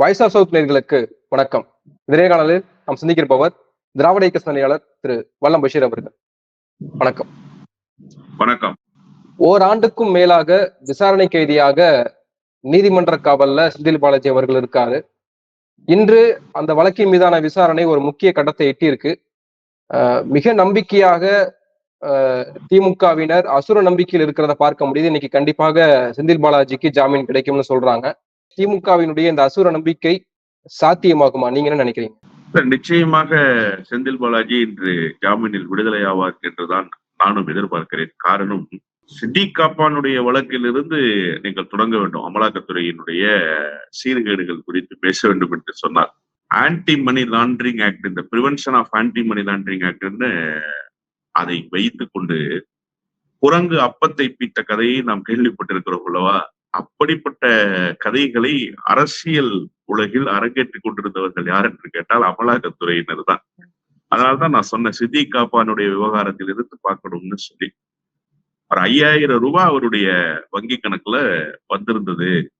Voice of south நேர்களுக்கு வணக்கம். நேர்காணலில் நாம் சந்திக்கிருப்பவர் திராவிட இயக்க சிந்தனையாளர் திரு வல்லம் பஷீர் அவர்கள். வணக்கம். வணக்கம். ஓராண்டுக்கும் மேலாக விசாரணை கைதியாக நீதிமன்ற காவல்ல செந்தில் பாலாஜி அவர்கள் இருக்காரு. இன்று அந்த வழக்கின் மீதான விசாரணை ஒரு முக்கிய கட்டத்தை எட்டியிருக்கு. மிக நம்பிக்கையாக திமுகவினர் அசுர நம்பிக்கையில் இருக்கிறத பார்க்க முடியுது. இன்னைக்கு கண்டிப்பாக செந்தில் பாலாஜிக்கு ஜாமீன் கிடைக்கும்னு சொல்றாங்க. திமுகவினுடைய இந்த அசுர நம்பிக்கை சாத்தியமாகுமா? நீங்க என்ன நினைக்கிறீங்க? நிச்சயமாக செந்தில் பாலாஜி இன்று ஜாமீனில் விடுதலை ஆவார் என்றுதான் நானும் எதிர்பார்க்கிறேன். காரணம் சித்திக் காப்பானுடைய வழக்கிலிருந்து நீங்கள் தொடங்க வேண்டும். அமலாக்கத்துறையினுடைய சீர்கேடுகள் குறித்து பேச வேண்டும் என்று சொன்னார். ஆன்டி மணி லாண்டரிங் ஆக்ட் இந்த prevention of anti money laundering ஆக்ட்னு அதை வைத்துக் கொண்டு குரங்கு அப்பத்தை பீத்த கதையை நாம் கேள்விப்பட்டிருக்கிறோம் அல்லவா? அப்படிப்பட்ட கதைகளை அரசியல் உலகில் அரங்கேற்றிக் கொண்டிருந்தவர்கள் யார் என்று கேட்டால் அமலாக்கத்துறையினர் தான். அதனால்தான் நான் சொன்ன சித்திக் காப்பானுடைய விவகாரத்தில் இருந்து பார்க்கணும்னு சொல்லி. ஒரு ஐயாயிரம் ரூபாய் அவருடைய வங்கி கணக்குல வந்திருந்தது.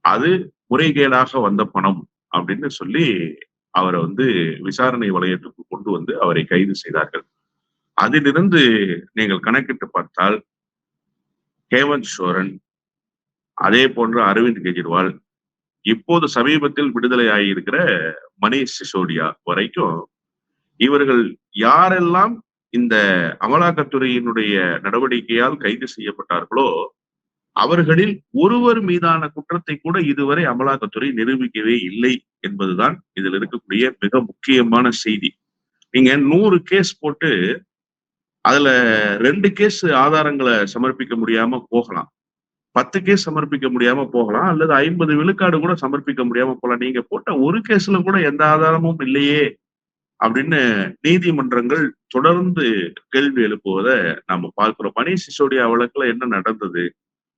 அது முறைகேடாக வந்த பணம் அப்படின்னு சொல்லி அவரை வந்து விசாரணை வளையத்துக்கு கொண்டு வந்து அவரை கைது செய்தார்கள். அதிலிருந்து நீங்கள் கணக்கிட்டு பார்த்தால் ஹேமந்த் சோரன் அதே போன்று அரவிந்த் கெஜ்ரிவால் இப்போது சமீபத்தில் விடுதலை ஆகியிருக்கிற மணீஷ் சிசோடியா வரைக்கும் இவர்கள் யாரெல்லாம் இந்த அமலாக்கத்துறையினுடைய நடவடிக்கையால் கைது செய்யப்பட்டார்களோ அவர்களில் ஒருவர் மீதான குற்றத்தை கூட இதுவரை அமலாக்கத்துறை நிரூபிக்கவே இல்லை என்பதுதான் இதில் இருக்கக்கூடிய மிக முக்கியமான செய்தி. நீங்க நூறு கேஸ் போட்டு அதுல ரெண்டு கேஸ் ஆதாரங்களை சமர்ப்பிக்க முடியாம போகலாம். பத்து கேஸ் சமர்ப்பிக்க முடியாம போகலாம் அல்லது ஐம்பது விழுக்காடு கூட சமர்ப்பிக்க முடியாம போகலாம். நீங்க போட்ட ஒரு கேஸ்ல கூட எந்த ஆதாரமும் இல்லையே அப்படின்னு நீதிமன்றங்கள் தொடர்ந்து கேள்வி எழுப்புவதை நாம பார்க்கிறோம். மணிஷ் சிசோடியா வழக்குல என்ன நடந்தது?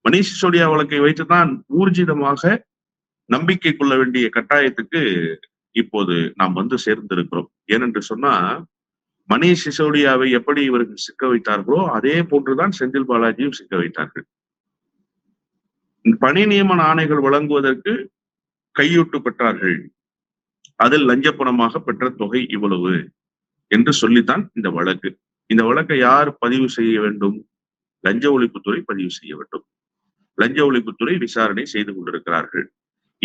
மணிஷ் சிசோடியா வழக்கை வைத்துதான் ஊர்ஜிதமாக நம்பிக்கை கொள்ள வேண்டிய கட்டாயத்துக்கு இப்போது நாம் வந்து சேர்ந்திருக்கிறோம். ஏனென்று சொன்னா மணிஷ் சிசோடியாவை எப்படி இவர்கள் சிக்க வைத்தார்களோ அதே போன்றுதான் செந்தில் பாலாஜியும் சிக்க வைத்தார்கள். பணி நியமன ஆணைகள் வழங்குவதற்கு கையூட்டு பெற்றார்கள். அதில் லஞ்ச பணமாக பெற்ற தொகை இவ்வளவு என்று சொல்லித்தான் இந்த வழக்கு. இந்த வழக்கை யார் பதிவு செய்ய வேண்டும்? லஞ்ச ஒழிப்புத்துறை பதிவு செய்ய வேண்டும். லஞ்ச ஒழிப்புத்துறை விசாரணை செய்து கொண்டிருக்கிறார்கள்.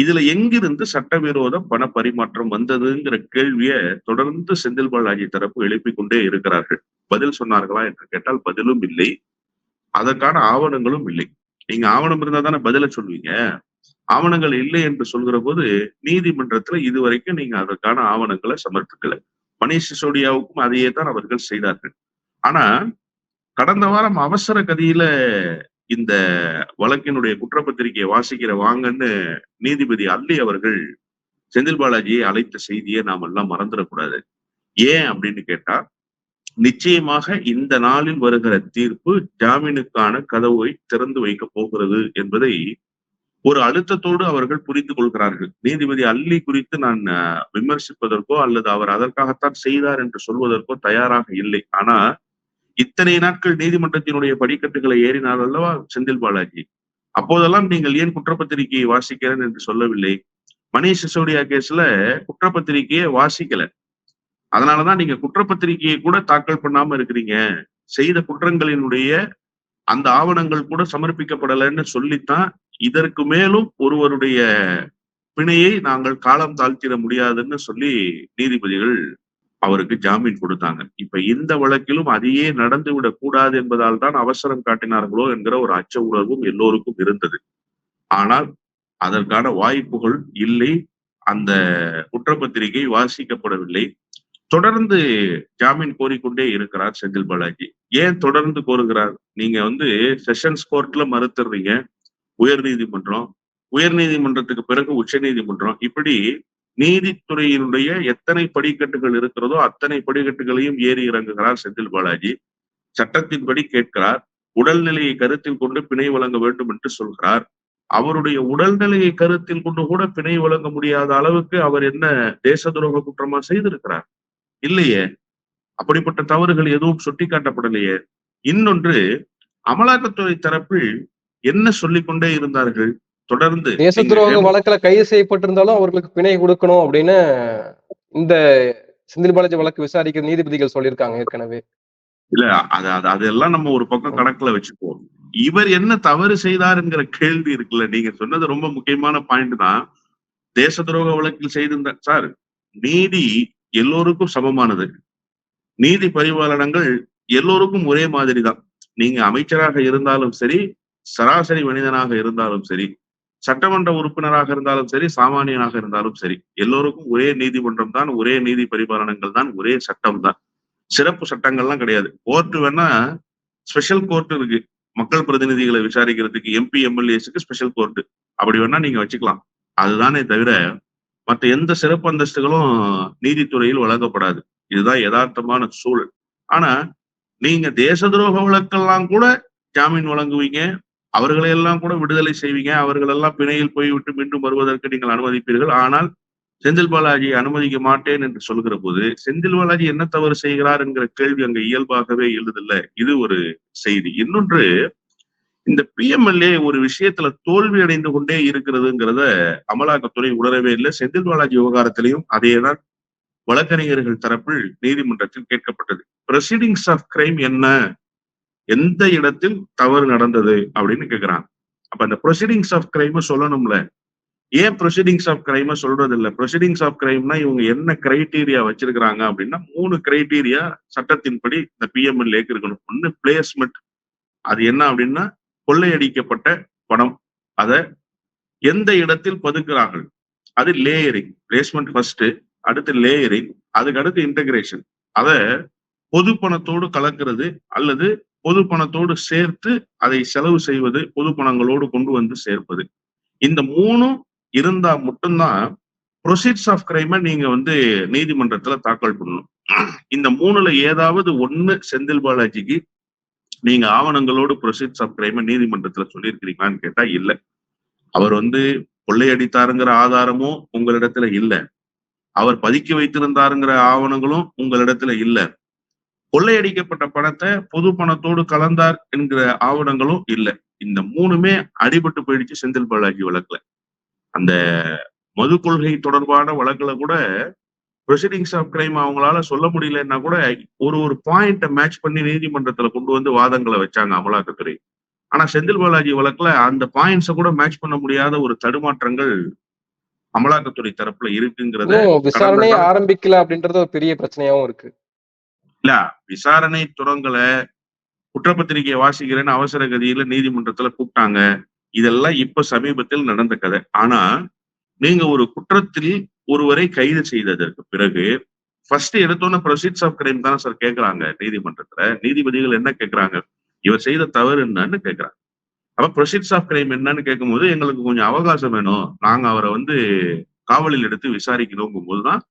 இதுல எங்கிருந்து சட்டவிரோத பண பரிமாற்றம் வந்ததுங்கிற கேள்வியை தொடர்ந்து செந்தில் பாலாஜி தரப்பு எழுப்பிக் கொண்டே இருக்கிறார்கள். பதில் சொன்னார்களா என்று கேட்டால் பதிலும் இல்லை. அதற்கான ஆவணங்களும் இல்லை. நீங்க ஆவணம் இருந்தா தானே பதில சொல்வீங்க. ஆவணங்கள் இல்லை என்று சொல்கிற போது நீதிமன்றத்துல இதுவரைக்கும் நீங்க அதற்கான ஆவணங்களை சமர்ப்பிக்கல. மணிஷ் சிசோடியாவுக்கும் அதையே தான் அவர்கள் செய்தார்கள். ஆனா கடந்த வாரம் அவசர கதியில இந்த வழக்கினுடைய குற்றப்பத்திரிகையை வாசிக்கிற வாங்கன்னு நீதிபதி அல்லி அவர்கள் செந்தில் பாலாஜியை அழைத்த செய்தியை நாம் எல்லாம் மறந்துடக்கூடாது. ஏன் அப்படின்னு கேட்டா நிச்சயமாக இந்த நாளில் வருகிற தீர்ப்பு ஜாமீனுக்கான கதவை திறந்து வைக்க போகிறது என்பதை ஒரு அழுத்தத்தோடு அவர்கள் புரிந்து கொள்கிறார்கள். நீதிபதி அல்லி குறித்து நான் விமர்சிப்பதற்கோ அல்லது அவர் அதற்காகத்தான் செய்தார் என்று சொல்வதற்கோ தயாராக இல்லை. ஆனா இத்தனை நாட்கள் நீதிமன்றத்தினுடைய படிக்கட்டுகளை ஏறினார் அல்லவா செந்தில் பாலாஜி? அப்போதெல்லாம் நீங்கள் ஏன் குற்றப்பத்திரிகையை வாசிக்கிறேன் என்று சொல்லவில்லை? மணிஷ் சிசோடியா கேஸ்ல குற்றப்பத்திரிகையை வாசிக்கல. அதனாலதான் நீங்க குற்றப்பத்திரிகையை கூட தாக்கல் பண்ணாம இருக்கிறீங்க. செய்த குற்றங்களினுடைய அந்த ஆவணங்கள் கூட சமர்ப்பிக்கப்படலைன்னு சொல்லித்தான் இதற்கு மேலும் ஒருவருடைய பிணையை நாங்கள் காலம் தாழ்த்திட முடியாதுன்னு சொல்லி நீதிபதிகள் அவருக்கு ஜாமீன் கொடுத்தாங்க. இப்ப இந்த வழக்கிலும் அதையே நடந்து விடக்கூடாது என்பதால் தான் அவசரம் காட்டினார்களோ என்கிற ஒரு அச்ச உணர்வும் எல்லோருக்கும் இருந்தது. ஆனால் அதற்கான வாய்ப்புகள் இல்லை. அந்த குற்றப்பத்திரிகை வாசிக்கப்படவில்லை. தொடர்ந்து ஜாமீன் கோரிக்கொண்டே இருக்கிறார் செந்தில் பாலாஜி. ஏன் தொடர்ந்து கோருகிறார்? நீங்க வந்து செஷன்ஸ் கோர்ட்ல மறுத்துறீங்க. உயர் நீதிமன்றம் உயர் நீதிமன்றத்துக்கு பிறகு உச்ச நீதிமன்றம். இப்படி நீதித்துறையினுடைய எத்தனை படிக்கட்டுகள் இருக்கிறதோ அத்தனை படிக்கட்டுகளையும் ஏறி இறங்குகிறார் செந்தில் பாலாஜி. சட்டத்தின்படி கேட்கிறார். உடல்நிலையை கருத்தில் கொண்டு பிணை வழங்க வேண்டும் என்று சொல்கிறார். அவருடைய உடல்நிலையை கருத்தில் கொண்டு கூட பிணை வழங்க முடியாத அளவுக்கு அவர் என்ன தேச துரோக குற்றமா செய்திருக்கிறார்? இல்லையே? அப்படிப்பட்ட தவறுகள் எதுவும் சுட்டிக்காட்டப்படலையே? இன்னொன்று அமலாக்கத்துறை தரப்பில் என்ன சொல்லிக்கொண்டே இருந்தார்கள்? தொடர்ந்து தேச துரோக வழக்குல கைது செய்யப்பட்டிருந்தாலும் அவர்களுக்கு பிணை கொடுக்கணும் அப்படின்னு இந்த செந்தில் பாலாஜி வழக்கு விசாரிக்கிற நீதிபதிகள் சொல்லியிருக்காங்க ஏற்கனவே. இல்ல அது அது அதெல்லாம் நம்ம ஒரு பக்கம் கணக்குல வச்சுப்போம் இவர் என்ன தவறு செய்தாருங்கிற கேள்வி இருக்குல்ல? நீங்க சொன்னது ரொம்ப முக்கியமான பாயிண்ட் தான். தேச துரோக வழக்கில் செய்திருந்த சார் நீதி எல்லோருக்கும் சமமானது. நீதி பரிபாலனங்கள் எல்லோருக்கும் ஒரே மாதிரி தான் நீங்க அமைச்சராக இருந்தாலும் சரி சராசரி மனிதனாக இருந்தாலும் சரி சட்டமன்ற உறுப்பினராக இருந்தாலும் சரி சாமானியனாக இருந்தாலும் சரி எல்லோருக்கும் ஒரே நீதிமன்றம் தான் ஒரே நீதி பரிபாலனங்கள் தான் ஒரே சட்டம் தான். சிறப்பு சட்டங்கள்லாம் கிடையாது. கோர்ட் வேணா ஸ்பெஷல் கோர்ட் இருக்கு. மக்கள் பிரதிநிதிகளை விசாரிக்கிறதுக்கு எம்பி எம்எல்ஏஸுக்கு ஸ்பெஷல் கோர்ட் அப்படி வேணா நீங்க வச்சுக்கலாம். அதுதானே தவிர மற்ற எந்த சிறப்பு அந்தஸ்துகளும் நீதித்துறையில் வழங்கப்படாது. இதுதான் யதார்த்தமான சூழல். ஆனா நீங்க தேச துரோக வழக்கெல்லாம் கூட ஜாமீன் வழங்குவீங்க அவர்களை எல்லாம் கூட விடுதலை செய்வீங்க அவர்கள் எல்லாம் பிணையில் போய்விட்டு மீண்டும் வருவதற்கு நீங்கள் அனுமதிப்பீர்கள். ஆனால் செந்தில் பாலாஜி அனுமதிக்க மாட்டேன் என்று சொல்கிற போது செந்தில் பாலாஜி என்ன தவறு செய்கிறார் என்கிற கேள்வி அங்க இயல்பாகவே எழுதில்ல இது ஒரு செய்தி. இன்னொன்று இந்த பிஎம்எல்ஏ ஒரு விஷயத்துல தோல்வி அடைந்து கொண்டே இருக்கிறதுங்கிறத அமலாக்கத்துறை உணரவே இல்லை. செந்தில் பாலாஜி விவகாரத்திலையும் அதேதான் வழக்கறிஞர்கள் தரப்பில் நீதிமன்றத்தில் கேட்கப்பட்டது. ப்ரொசீடிங்ஸ் ஆஃப் கிரைம் என்ன? எந்த இடத்தில் தவறு நடந்தது அப்படின்னு கேக்குறாங்க. அப்ப அந்த ப்ரொசீடிங்ஸ் ஆஃப் கிரைம் சொல்லணும்ல. ஏன் ப்ரொசீடிங்ஸ் ஆஃப் கிரைம் சொல்றது இல்ல ப்ரொசீடிங்ஸ் ஆஃப் கிரைம்னா இவங்க என்ன கிரைட்டீரியா வச்சிருக்கிறாங்க அப்படின்னா மூணு கிரைட்டீரியா சட்டத்தின்படி இந்த பிஎம்எல்ஏக்கு இருக்கணும். ஒன்னு பிளேஸ்மெண்ட் அது என்ன அப்படின்னா கொள்ளையடிக்கப்பட்ட பணம். அதை எந்த இடத்தில் பதுக்கிறார்கள்? அது லேயரிங் பிளேஸ்மெண்ட் ஃபர்ஸ்ட் அடுத்து லேயரிங் அதுக்கு அடுத்து இன்டகிரேஷன் அத பொது பணத்தோடு கலக்கிறது அல்லது பொது பணத்தோடு சேர்த்து அதை செலவு செய்வது பொது பணங்களோடு கொண்டு வந்து சேர்ப்பது. இந்த மூணும் இருந்தா மட்டும்தான் ப்ரொசீட்ஸ் ஆஃப் கிரைமை நீங்க வந்து நீதிமன்றத்துல தாக்கல் பண்ணணும். இந்த மூணுல ஏதாவது ஒண்ணு செந்தில் பாலாஜிக்கு நீங்க ஆவணங்களோடு ப்ரொசீட்ஸ் ஆஃப் கிரைமை நீதிமன்றத்துல சொல்லியிருக்கிறீங்களான்னு கேட்டா இல்ல. அவர் வந்து கொள்ளையடித்தாருங்கிற ஆதாரமும் உங்களிடத்துல இல்ல. அவர் பதுக்கி வைத்திருந்தாருங்கிற ஆவணங்களும் உங்களிடத்துல இல்ல. கொள்ளையடிக்கப்பட்ட பணத்தை பொது பணத்தோடு கலந்தார் என்கிற ஆவணங்களும் இல்ல. இந்த மூணுமே அடிபட்டு போயிடுச்சு செந்தில் பாலாஜி வழக்குல. அந்த மது கொள்கை தொடர்பான வழக்குல கூட ப்ரொசீடிங்ஸ் ஆஃப் கிரைம் அவங்களால சொல்ல முடியலன்னா கூட ஒரு ஒரு பாயிண்ட மேட்ச் பண்ணி நீதிமன்றத்துல கொண்டு வந்து வாதங்களை வச்சாங்க அமலாக்கத்துறை. ஆனா செந்தில் பாலாஜி வழக்குல அந்த பாயிண்ட்ஸை கூட மேட்ச் பண்ண முடியாத ஒரு தடுமாற்றங்கள் அமலாக்கத்துறை தரப்புல இருக்குங்கிறத விசாரணையே ஆரம்பிக்கல அப்படின்றது ஒரு பெரிய பிரச்சனையாவும் இருக்கு. இல்ல விசாரணை துறங்கல குற்றப்பத்திரிகையை வாசிக்கிறேன்னு அவசர கதியில நீதிமன்றத்துல கூப்பிட்டாங்க. இதெல்லாம் இப்ப சமீபத்தில் நடந்த கதை. ஆனா நீங்க ஒரு குற்றத்தில் ஒருவரை கைது செய்ததற்கு பிறகு ஃபர்ஸ்ட் எடுத்தோன்னு ப்ரொசீட்ஸ் ஆஃப் கிரைம் தானே சார் கேட்கறாங்க நீதிமன்றத்துல. நீதிபதிகள் என்ன கேட்கறாங்க இவர் செய்த தவறு என்னன்னு கேட்கறாங்க அப்ப ப்ரொசீட்ஸ் ஆஃப் கிரைம் என்னன்னு கேட்கும்போது எங்களுக்கு கொஞ்சம் அவகாசம் வேணும். நாங்க அவரை வந்து காவலில் எடுத்து விசாரிக்கணுங்கும் போதுதான்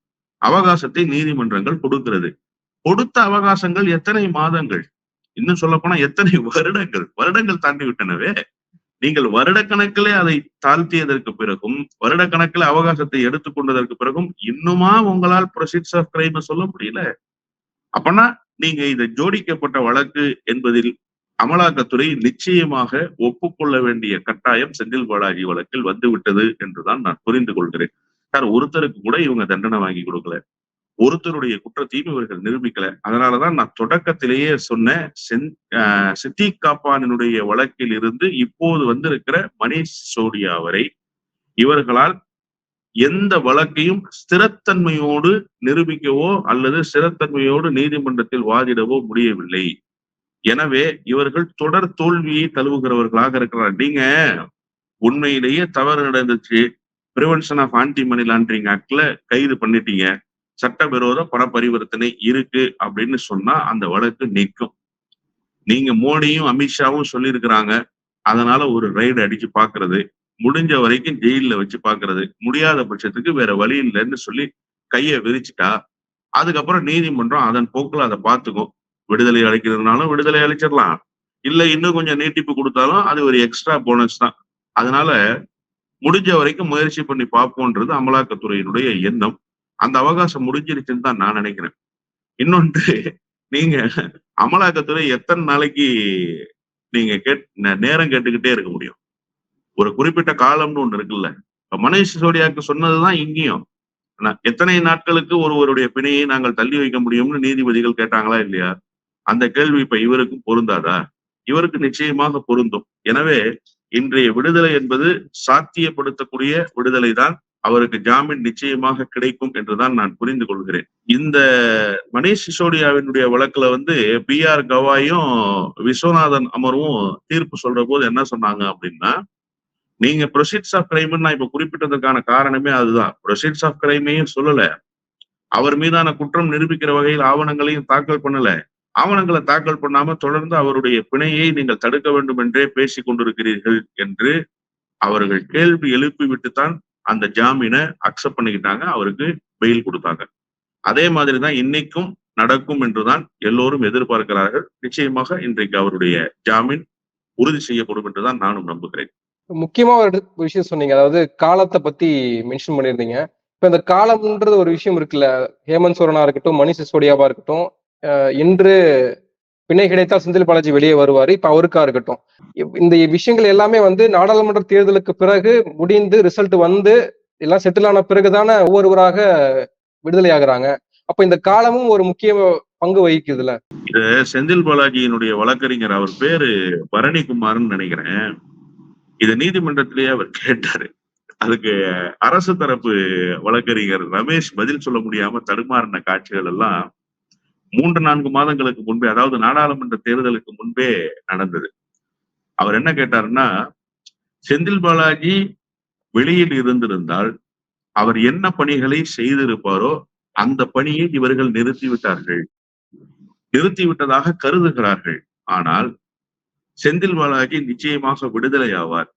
அவகாசத்தை நீதிமன்றங்கள் கொடுக்கிறது. கொடுத்த அவகாசங்கள் எத்தனை மாதங்கள்? இன்னும் சொல்ல போனா எத்தனை வருடங்கள்? வருடங்கள் தாண்டி விட்டனவே. நீங்கள் வருடக்கணக்கிலே அதை தாழ்த்தியதற்கு பிறகும் வருடக்கணக்கில் அவகாசத்தை எடுத்துக்கொண்டதற்கு பிறகும் இன்னுமா உங்களால் ப்ரொசீட்ஸ் ஆஃப் கிரைம் சொல்ல முடியல? அப்பனா நீங்க இதை ஜோடிக்கப்பட்ட வழக்கு என்பதில் அமலாக்கத்துறை நிச்சயமாக ஒப்புக்கொள்ள வேண்டிய கட்டாயம் செந்தில் பாலாஜி வழக்கில் வந்துவிட்டது என்றுதான் நான் புரிந்து கொள்கிறேன். சார் ஒருத்தருக்கு கூட இவங்க தண்டனை வாங்கி கொடுக்கல. ஒருத்தருடைய குற்றத்தையும் இவர்கள் நிரூபிக்கல. அதனாலதான் நான் தொடக்கத்திலேயே சொன்ன சென் சித்திக் காப்பானினுடைய வழக்கில் இருந்து இப்போது வந்திருக்கிற மணிஷ் சோடியா வரை இவர்களால் எந்த வழக்கையும் ஸ்திரத்தன்மையோடு நிரூபிக்கவோ அல்லது ஸ்திரத்தன்மையோடு நீதிமன்றத்தில் வாதிடவோ முடியவில்லை. எனவே இவர்கள் தொடர் தோல்வியை தழுவுகிறவர்களாக இருக்கிறார் நீங்க உண்மையிலேயே தவறு நடந்துச்சு prevention of anti money laundering ஆக்ட்ல கைது பண்ணிட்டீங்க. சட்டவிரோத பண பரிவர்த்தனை இருக்கு அப்படின்னு சொன்னா அந்த வழக்கு நிற்கும் நீங்க மோடியும் அமித்ஷாவும் சொல்லியிருக்கிறாங்க. அதனால ஒரு ரைடு அடிச்சு பாக்குறது முடிஞ்ச வரைக்கும் ஜெயில வச்சு பாக்குறது முடியாத பட்சத்துக்கு வேற வழி இல்லைன்னு சொல்லி கையை விரிச்சிட்டா அதுக்கப்புறம் நீதிமன்றம் அதன் போக்குல அதை பார்த்துக்கும். விடுதலை அளிக்கிறதுனாலும் விடுதலை அளிச்சிடலாம். இல்ல இன்னும் கொஞ்சம் நீட்டிப்பு கொடுத்தாலும் அது ஒரு எக்ஸ்ட்ரா போனஸ் தான். அதனால முடிஞ்ச வரைக்கும் முயற்சி பண்ணி பார்ப்போன்றது அமலாக்கத்துறையினுடைய எண்ணம். அந்த அவகாசம் முடிஞ்சிருச்சுன்னு தான் நான் நினைக்கிறேன். இன்னொன்று நீங்க அமலாக்கத்துறை எத்தனை நாளைக்கு நீங்க கேட் நேரம் கேட்டுக்கிட்டே இருக்க முடியும்? ஒரு குறிப்பிட்ட காலம்னு ஒண்ணு இருக்குல்ல. இப்ப மனேஷ் சிசோடியாக்கு சொன்னதுதான் இங்கேயும். எத்தனை நாட்களுக்கு ஒருவருடைய பிணையை நாங்கள் தள்ளி வைக்க முடியும்னு நீதிபதிகள் கேட்டாங்களா இல்லையா? அந்த கேள்வி இப்ப இவருக்கும் பொருந்தாதா? இவருக்கு நிச்சயமாக பொருந்தும். எனவே இன்றைய விடுதலை என்பது சாத்தியப்படுத்தக்கூடிய விடுதலை தான் அவருக்கு ஜாமீன் நிச்சயமாக கிடைக்கும் என்றுதான் நான் புரிந்து கொள்கிறேன். இந்த மணீஷ் சிசோடியாவினுடைய வழக்குல வந்து பி ஆர் கவாயும் விஸ்வநாதன் அமர்வும் தீர்ப்பு சொல்ற போது என்ன சொன்னாங்க அப்படின்னா நீங்க ப்ரொசீட்ஸ் ஆஃப் கிரைம் நான் இப்ப குறிப்பிட்டதற்கான காரணமே அதுதான். ப்ரொசீட்ஸ் ஆஃப் கிரைமையும் சொல்லல. அவர் மீதான குற்றம் நிரூபிக்கிற வகையில் ஆவணங்களையும் தாக்கல் பண்ணல. ஆவணங்களை தாக்கல் பண்ணாம தொடர்ந்து அவருடைய பிணையை நீங்கள் தடுக்க வேண்டும் என்றே பேசிக் கொண்டிருக்கிறீர்கள் என்று அவர்கள் கேள்வி எழுப்பிவிட்டுத்தான் அந்த ஜாமீனை அக்செப்ட் பண்ணிக்கிட்டாங்க அவருக்கு பெயில் கொடுத்தாங்க. அதே மாதிரி தான் இன்னைக்கும் நடக்கும் என்றுதான் எல்லோரும் எதிர்பார்க்கிறார்கள். நிச்சயமாக இன்றைக்கு அவருடைய ஜாமீன் உறுதி செய்யப்படும் என்றுதான் நானும் நம்புகிறேன். முக்கியமா ஒரு விஷயம் சொன்னீங்க. அதாவது காலத்தை பத்தி மென்ஷன் பண்ணியிருந்தீங்க. இப்ப இந்த காலம்ன்றது ஒரு விஷயம் இருக்குல்ல. ஹேமந்த் சோரனா இருக்கட்டும் மணி சிசோடியாவா இருக்கட்டும் இன்று பிணை கிடைத்தால் செந்தில் பாலாஜி வெளியே வருவாரு. இப்ப அவருக்கா இருக்கட்டும். இந்த விஷயங்கள் எல்லாமே வந்து நாடாளுமன்ற தேர்தலுக்கு பிறகு முடிந்து ரிசல்ட் வந்து எல்லாம் செட்டில் ஆன பிறகுதானே ஒவ்வொருவராக விடுதலை ஆகுறாங்க. அப்ப இந்த காலமும் ஒரு முக்கிய பங்கு வகிக்குதுல்ல? செந்தில் பாலாஜியினுடைய வழக்கறிஞர் அவர் பேரு பரணிக்குமார்னு நினைக்கிறேன். இது நீதிமன்றத்திலேயே அவர் கேட்டாரு. அதுக்கு அரசு தரப்பு வழக்கறிஞர் ரமேஷ் பதில் சொல்ல முடியாம தடுமாறின காட்சிகள் எல்லாம் மூன்று நான்கு மாதங்களுக்கு முன்பே அதாவது நாடாளுமன்ற தேர்தலுக்கு முன்பே நடந்தது. அவர் என்ன கேட்டாருன்னா செந்தில் பாலாஜி வெளியில் இருந்திருந்தால் அவர் என்ன பணிகளை செய்திருப்பாரோ அந்த பணியை இவர்கள் நிறுத்திவிட்டார்கள் நிறுத்திவிட்டதாக கருதுகிறார்கள். ஆனால் செந்தில் பாலாஜி நிச்சயமாக விடுதலை ஆவார்.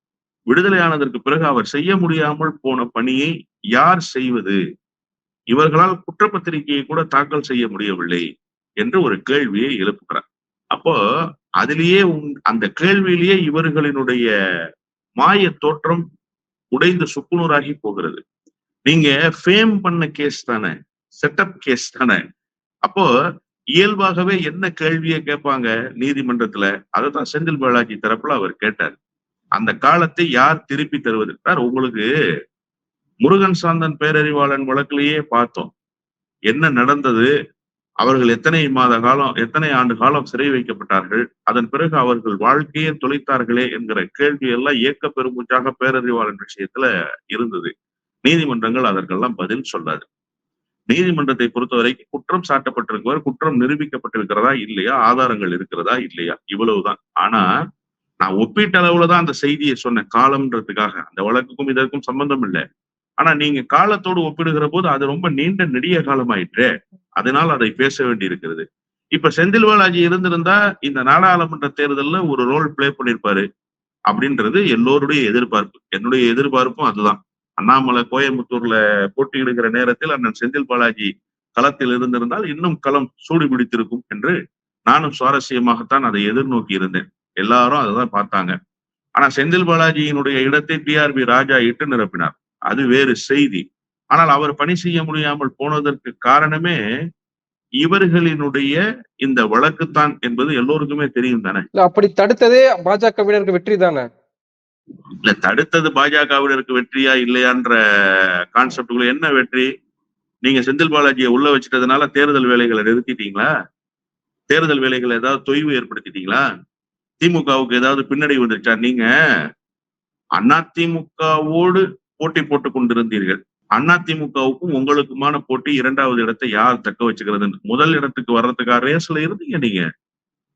விடுதலையானதற்கு பிறகு அவர் செய்ய முடியாமல் போன பணியை யார் செய்வது? இவர்களால் குற்றப்பத்திரிகையை கூட தாக்கல் செய்ய முடியவில்லை. என்று ஒரு கேள்வியை எழுப்புகிறார். அப்போ அதிலேயே அந்த கேள்வியிலேயே இவர்களினுடைய மாய தோற்றம் உடைந்து சுக்குநூறாகி போகிறது. நீங்க ஃபேம் பண்ண கேஸ் தானே செட்டப் கேஸ் தானே. அப்போ இயல்பாகவே என்ன கேள்வியை கேட்பாங்க நீதிமன்றத்துல? அதைத்தான் செந்தில் பாலாஜி தரப்புல அவர் கேட்டார். அந்த காலத்தை யார் திருப்பி தருவது? சார் உங்களுக்கு முருகன் சாந்தன் பேரறிவாளன் வழக்கிலேயே பார்த்தோம். என்ன நடந்தது? அவர்கள் எத்தனை மாத காலம் எத்தனை ஆண்டு காலம் சிறை வைக்கப்பட்டார்கள் அதன் பிறகு அவர்கள் வாழ்க்கையை தொலைத்தார்களே என்கிற கேள்வி எல்லாம் இயக்க பெருமூச்சாக பேரறிவாளன் விஷயத்துல இருந்தது. நீதிமன்றங்கள் அதற்கெல்லாம் பதில் சொல்லாது. நீதிமன்றத்தை பொறுத்தவரைக்கும் குற்றம் சாட்டப்பட்டிருக்கவர் குற்றம் நிரூபிக்கப்பட்டிருக்கிறதா இல்லையா ஆதாரங்கள் இருக்கிறதா இல்லையா இவ்வளவுதான். ஆனா நான் ஒப்பீட்டளவுல தான் அந்த செய்தியை சொன்னேன் காலம்ன்றதுக்காக. அந்த வழக்குக்கும் இதற்கும் சம்பந்தம் இல்லை. ஆனா நீங்க காலத்தோடு ஒப்பிடுகிற போது அது ரொம்ப நீண்ட நெடிய காலமாயிற்றே. அதனால் அதை பேச வேண்டி இருக்கிறது இப்ப செந்தில் பாலாஜி இருந்திருந்தா இந்த நாடாளுமன்ற தேர்தல்ல ஒரு ரோல் பிளே பண்ணிருப்பாரு அப்படின்றது எல்லோருடைய எதிர்பார்ப்பு. என்னுடைய எதிர்பார்ப்பும் அதுதான். அண்ணாமலை கோயம்புத்தூர்ல போட்டியிடுகிற நேரத்தில் அண்ணன் செந்தில் பாலாஜி களத்தில் இருந்திருந்தால் இன்னும் களம் சூடு பிடித்திருக்கும் என்று நானும் சுவாரஸ்யமாகத்தான் அதை எதிர்நோக்கி இருந்தேன். எல்லாரும் அதைதான் பார்த்தாங்க. ஆனா செந்தில் பாலாஜியினுடைய இடத்தை பி ராஜா இட்டு நிரப்பினார். அது வேறு செய்தி. ஆனால் அவர் பணி செய்ய முடியாமல் போனதற்கு காரணமே இவர்களினுடைய இந்த வழக்குத்தான் என்பது எல்லோருக்குமே தெரியும் தானே? அப்படி தடுத்ததே பாஜகவினருக்கு வெற்றி தானே? இல்ல தடுத்தது பாஜகவினருக்கு வெற்றியா இல்லையான்ற கான்செப்டுக்குள்ள என்ன வெற்றி? நீங்க செந்தில் பாலாஜியை உள்ள வச்சிட்டதுனால தேர்தல் வேலைகளை நிறுத்திட்டீங்களா? தேர்தல் வேலைகளை ஏதாவது தொய்வு ஏற்படுத்திட்டீங்களா? திமுகவுக்கு ஏதாவது பின்னடைவு வந்துருச்சா? நீங்க அதிமுகவோடு போட்டி போட்டுக் கொண்டிருந்தீர்கள். அதிமுகவுக்கும் உங்களுக்குமான போட்டி இரண்டாவது இடத்தை யார் தக்க வச்சுக்கிறது முதல் இடத்துக்கு வர்றதுக்காக ரேஸ்ல இருந்தீங்க நீங்க.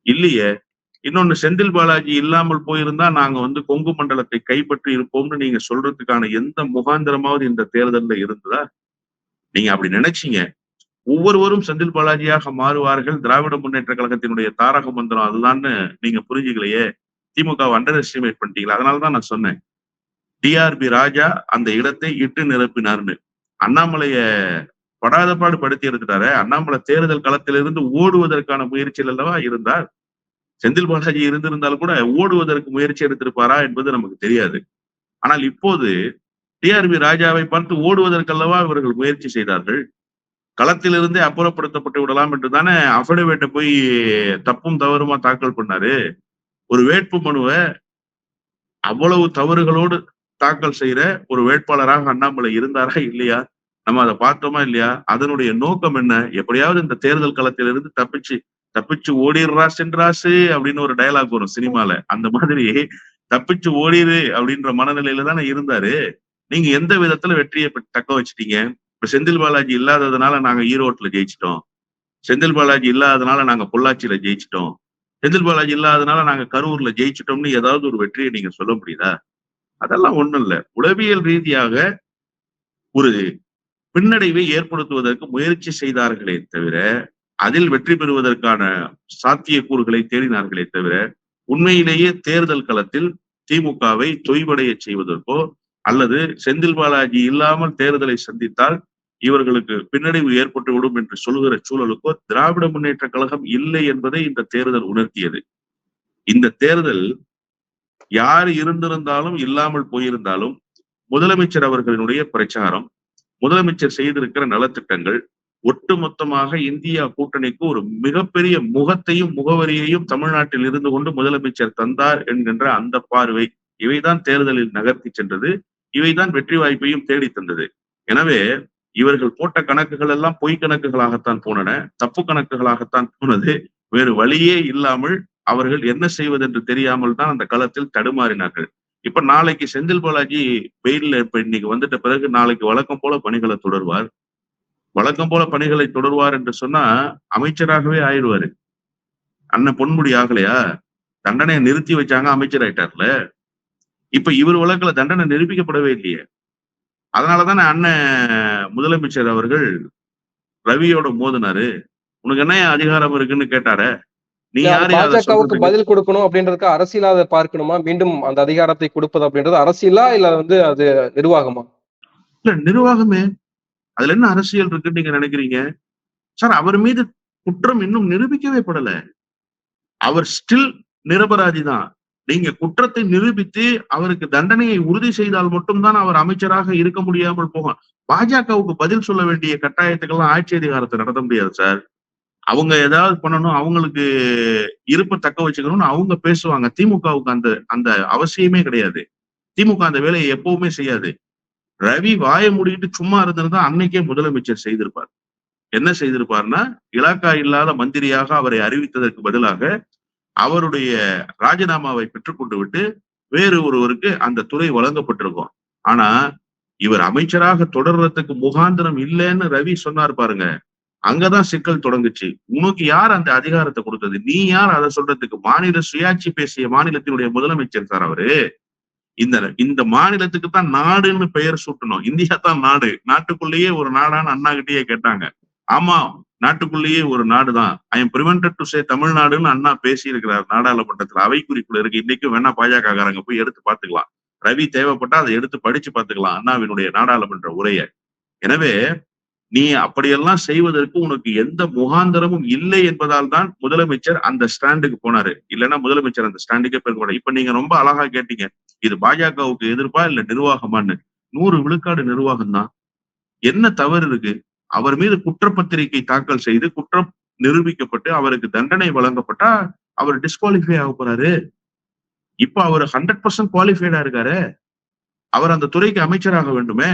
இல்லையே. இன்னொன்னு செந்தில் பாலாஜி இல்லாமல் போயிருந்தா நாங்க வந்து கொங்கு மண்டலத்தை கைப்பற்றி இருப்போம்னு நீங்க சொல்றதுக்கான எந்த முகாந்திரமாவது இந்த தேர்தலில் இருந்ததா? நீங்க அப்படி நினைச்சீங்க. ஒவ்வொருவரும் செந்தில் பாலாஜியாக மாறுவார்கள். திராவிட முன்னேற்ற கழகத்தினுடைய தாரக மந்திரம் அதுதான்னு நீங்க புரிஞ்சுக்கலையே. திமுக அண்டர் எஸ்டிமேட் பண்ணிட்டீங்களா. அதனாலதான் நான் சொன்னேன். டிஆர்பி ராஜா அந்த இடத்தை இட்டு நிரப்பினார்னு. அண்ணாமலைய படாத பாடு படுத்தி எடுத்துட்டாரு அண்ணாமலை தேர்தல் களத்திலிருந்து ஓடுவதற்கான முயற்சியில் அல்லவா இருந்தார்? செந்தில் பாலாஜி இருந்திருந்தால் கூட ஓடுவதற்கு முயற்சி எடுத்திருப்பாரா என்பது நமக்கு தெரியாது. ஆனால் இப்போது டிஆர்பி ராஜாவை பார்த்து ஓடுவதற்கல்லவா இவர்கள் முயற்சி செய்தார்கள்? களத்திலிருந்தே அப்புறப்படுத்தப்பட்டு விடலாம் என்று தானே அஃபிடவேட்டை போய் தப்பும் தவறுமா தாக்கல் பண்ணாரு? ஒரு வேட்பு மனுவை அவ்வளவு தவறுகளோடு தாக்கல் செய்யற ஒரு வேட்பாளராக அண்ணாமலை இருந்தாரா இல்லையா? நம்ம அதை பார்த்தோமா இல்லையா? அதனுடைய நோக்கம் என்ன? எப்படியாவது இந்த தேர்தல் களத்திலிருந்து தப்பிச்சு தப்பிச்சு ஓடிடுறா சென்றாசு அப்படின்னு ஒரு டயலாக் வரும் சினிமால. அந்த மாதிரி தப்பிச்சு ஓடிரு அப்படின்ற மனநிலையில தானே இருந்தாரு. நீங்க எந்த விதத்துல வெற்றியை தக்க வச்சிட்டீங்க? இப்ப செந்தில் பாலாஜி இல்லாததுனால நாங்க ஈரோட்ல ஜெயிச்சிட்டோம். செந்தில் பாலாஜி இல்லாததுனால நாங்க பொள்ளாச்சியில ஜெயிச்சிட்டோம். செந்தில் பாலாஜி இல்லாததுனால நாங்க கரூர்ல ஜெயிச்சிட்டோம்னு ஏதாவது ஒரு வெற்றியை நீங்க சொல்ல முடியுதா? அதெல்லாம் ஒண்ணும் இல்ல. உளவியல் ரீதியாக ஒரு பின்னடைவை ஏற்படுத்துவதற்கு முயற்சி செய்தார்களே தவிர அதில் வெற்றி பெறுவதற்கான சாத்தியக்கூறுகளை தேடினார்களே தவிர உண்மையிலேயே தேர்தல் களத்தில் திமுகவை தொய்வடைய செய்வதற்கோ அல்லது செந்தில் பாலாஜி இல்லாமல் தேர்தலை சந்தித்தால் இவர்களுக்கு பின்னடைவு ஏற்பட்டுவிடும் என்று சொல்லுகிற சூழலுக்கோ திராவிட முன்னேற்ற கழகம் இல்லை என்பதை இந்த தேர்தல் உணர்த்தியது. இந்த தேர்தல் யார் இருந்திருந்தாலும் இல்லாமல் போயிருந்தாலும் முதலமைச்சர் அவர்களினுடைய பிரச்சாரம் முதலமைச்சர் செய்திருக்கிற நலத்திட்டங்கள் ஒட்டுமொத்தமாக இந்தியா கூட்டணிக்கு ஒரு மிகப்பெரிய முகத்தையும் முகவரியையும் தமிழ்நாட்டில் இருந்து கொண்டு முதலமைச்சர் தந்தார் என்கின்ற அந்த பார்வை இவைதான் தேர்தலில் நகர்த்தி சென்றது. இவைதான் வெற்றி வாய்ப்பையும் தேடி தந்தது. எனவே இவர்கள் போட்ட கணக்குகள் எல்லாம் பொய் கணக்குகளாகத்தான் போனன. தப்பு கணக்குகளாகத்தான் போனது. வேறு வழியே இல்லாமல் அவர்கள் என்ன செய்வதென்று தெரியாமல் தான் அந்த களத்தில் தடுமாறினார்கள். இப்ப நாளைக்கு செந்தில் பாலாஜி வெயில்ல இப்ப இன்னைக்கு வந்துட்ட பிறகு நாளைக்கு வழக்கம் போல பணிகளை தொடர்வார். வழக்கம் போல பணிகளை தொடர்வார் என்று சொன்னா அமைச்சராகவே ஆயிடுவாரு. அண்ணன் பொன்முடி ஆகலையா? தண்டனையை நிறுத்தி வச்சாங்க அமைச்சர் ஆயிட்டார்ல இப்ப இவர் வழக்குல தண்டனை நிரூபிக்கப்படவே இல்லையே. அதனாலதானே அண்ணன் முதலமைச்சர் அவர்கள் ரவியோட மோதினாரு. உனக்கு என்ன அதிகாரம் இருக்குன்னு கேட்டாரு? நீ பாஜகவுக்கு? பதில் கொடுக்கணும் அப்படின்றதுக்கு அரசியலா அதை பார்க்கணுமா? மீண்டும் அந்த அதிகாரத்தை கொடுப்பது அப்படின்றது அரசியலா இல்ல வந்து அது நிர்வாகமா? இல்ல நிர்வாகமே. அதுல என்ன அரசியல் இருக்குன்னு நீங்க நினைக்கிறீங்க? சார் அவர் மீது குற்றம் இன்னும் நிரூபிக்கவே படல. அவர் ஸ்டில் நிரபராதி தான் நீங்க குற்றத்தை நிரூபித்து அவருக்கு தண்டனையை உறுதி செய்தால் மட்டும்தான் அவர் அமைச்சராக இருக்க முடியாமல் போகும். பாஜகவுக்கு பதில் சொல்ல வேண்டிய கட்டாயத்துக்கெல்லாம் ஆட்சி அதிகாரத்தை நடத்த முடியாது சார். அவங்க ஏதாவது பண்ணணும் அவங்களுக்கு இருப்பை தக்க வச்சுக்கணும்னு அவங்க பேசுவாங்க. திமுகவுக்கு அந்த அந்த அவசியமே கிடையாது. திமுக அந்த வேலையை எப்பவுமே செய்யாது. ரவி வாயை மூடிட்டு சும்மா இருந்திருந்தா அன்னைக்கே முதலமைச்சர் செய்திருப்பார். என்ன செய்திருப்பார்னா இலாக்கா இல்லாத மந்திரியாக அவரை அறிவித்ததற்கு பதிலாக அவருடைய ராஜினாமாவை பெற்றுக்கொண்டு விட்டு வேறு ஒருவருக்கு அந்த துறை வழங்கப்பட்டிருக்கும். ஆனா இவர் அமைச்சராக தொடர்றதுக்கு முகாந்திரம் இல்லைன்னு ரவி சொன்னார் பாருங்க. அங்கதான் சிக்கல் தொடங்குச்சு. உனக்கு யார் அந்த அதிகாரத்தை கொடுத்தது? நீ யார்? அதை சொல்றதுக்கு மாநில சுயாட்சி பேசிய மாநிலத்தினுடைய முதலமைச்சர் சார் அவரு. இந்த இந்த மாநிலத்துக்கு தான் நாடுன்னு பெயர் சூட்டணும். இந்தியா தான் நாடு. நாட்டுக்குள்ளேயே ஒரு நாடான்னு அண்ணா கிட்டேயே கேட்டாங்க. ஆமா நாட்டுக்குள்ளேயே ஒரு நாடு தான். I am prevented to say தமிழ்நாடுன்னு அண்ணா பேசி இருக்கிறார் நாடாளுமன்றத்துல. அவை குறிப்புல இருக்கு. இன்னைக்கும் வேணா பாஜக காரங்க போய் எடுத்து பார்த்துக்கலாம். ரவி தேவைப்பட்டா அதை எடுத்து படிச்சு பாத்துக்கலாம் அண்ணாவினுடைய நாடாளுமன்ற உரையை. எனவே நீ அப்படியெல்லாம் செய்வதற்கு உனக்கு எந்த முகாந்தரமும் இல்லை என்பதால் தான் முதலமைச்சர் அந்த ஸ்டாண்டுக்கு போனாரு. இல்லைன்னா முதலமைச்சர் அந்த ஸ்டாண்டுக்கே போயிருக்க இப்ப நீங்க ரொம்ப அழகா கேட்டீங்க. இது பாஜகவுக்கு எதிர்ப்பா இல்ல நிர்வாகமான்னு? நூறு விழுக்காடு நிர்வாகம் தான் என்ன தவறு இருக்கு? அவர் மீது குற்றப்பத்திரிகை தாக்கல் செய்து குற்றம் நிரூபிக்கப்பட்டு அவருக்கு தண்டனை வழங்கப்பட்டா அவர் டிஸ்குவாலிஃபை ஆக போறாரு. இப்ப அவர் ஹண்ட்ரட் பர்சன்ட் குவாலிஃபைடா இருக்காரு. அவர் அந்த துறைக்கு அமைச்சராக வேண்டுமே.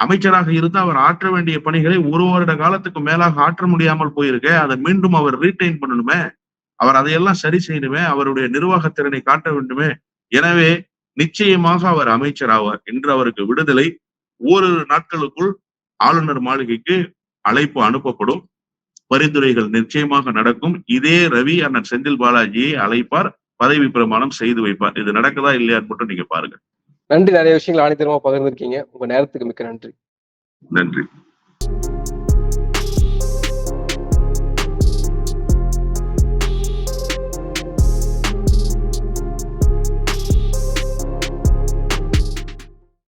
அமைச்சராக இருந்து அவர் ஆற்ற வேண்டிய பணிகளை ஒரு வருட காலத்துக்கு மேலாக ஆற்ற முடியாமல் போயிருக்க அதை மீண்டும் அவர் ரீடைன் பண்ணணுமே? அவர் அதையெல்லாம் சரி செய்யணுமே? அவருடைய நிர்வாக திறனை காட்ட வேண்டுமே? எனவே நிச்சயமாக அவர் அமைச்சர் ஆவார். என்று அவருக்கு விடுதலை. ஓரிரு நாட்களுக்குள் ஆளுநர் மாளிகைக்கு அழைப்பு அனுப்பப்படும். பரிந்துரைகள் நிச்சயமாக நடக்கும். இதே ரவி அண்ணன் செந்தில் பாலாஜியை அழைப்பார். பதவி பிரமாணம் செய்து வைப்பார். இது நடக்குதா இல்லையான்னு மட்டும் நீங்க பாருங்க. நன்றி. நிறைய விஷயங்கள் ஆணைத்தரமா பகிர்ந்திருக்கீங்க. உங்க நேரத்துக்கு மிக்க நன்றி. நன்றி.